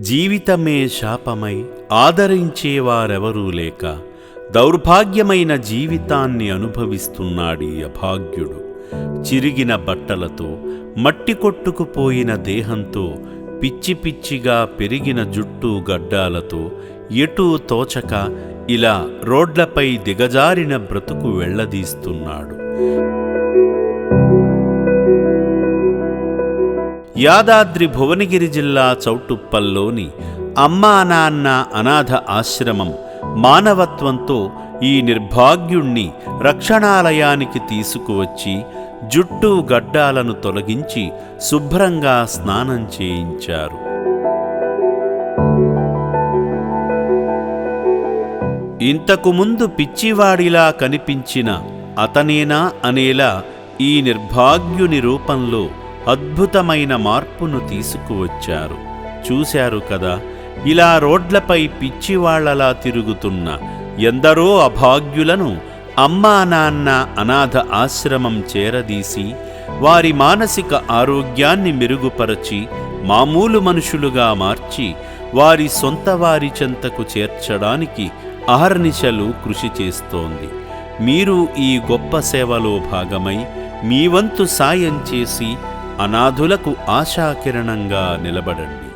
జీవితమే శాపమై ఆదరించేవారెవరూ లేక దౌర్భాగ్యమైన జీవితాన్ని అనుభవిస్తున్నాడీ అభాగ్యుడు. చిరిగిన బట్టలతో మట్టి కొట్టుకుపోయిన దేహంతో పిచ్చి పిచ్చిగా పెరిగిన జుట్టు గడ్డాలతో ఎటూ తోచక ఇలా రోడ్లపై దిగజారిన బ్రతుకు వెళ్ళదీస్తున్నాడు. యాదాద్రి భువనగిరి జిల్లా చౌటుప్పల్లోని అమ్మా నాన్న అనాథ ఆశ్రమం మానవత్వంతో ఈ నిర్భాగ్యుణ్ణి రక్షణాలయానికి తీసుకువచ్చి జుట్టు గడ్డాలను తొలగించి శుభ్రంగా స్నానం చేయించారు. ఇంతకు ముందు పిచ్చివాడిలా కనిపించిన అతనేనా అనేలా ఈ నిర్భాగ్యుని రూపంలో అద్భుతమైన మార్పును తీసుకువచ్చారు. చూశారు కదా ఇలా రోడ్లపై పిచ్చివాళ్ళలా తిరుగుతున్న ఎందరో అభాగ్యులను అమ్మా నాన్న అనాథ ఆశ్రమం చేరదీసి వారి మానసిక ఆరోగ్యాన్ని మెరుగుపరచి మామూలు మనుషులుగా మార్చి వారి సొంత వారి చెంతకు చేర్చడానికి అహర్నిశలు కృషి చేస్తోంది. మీరు ఈ గొప్ప సేవలో భాగమై మీ వంతు సాయం చేసి అనాథులకు ఆశాకిరణంగా నిలబడండి.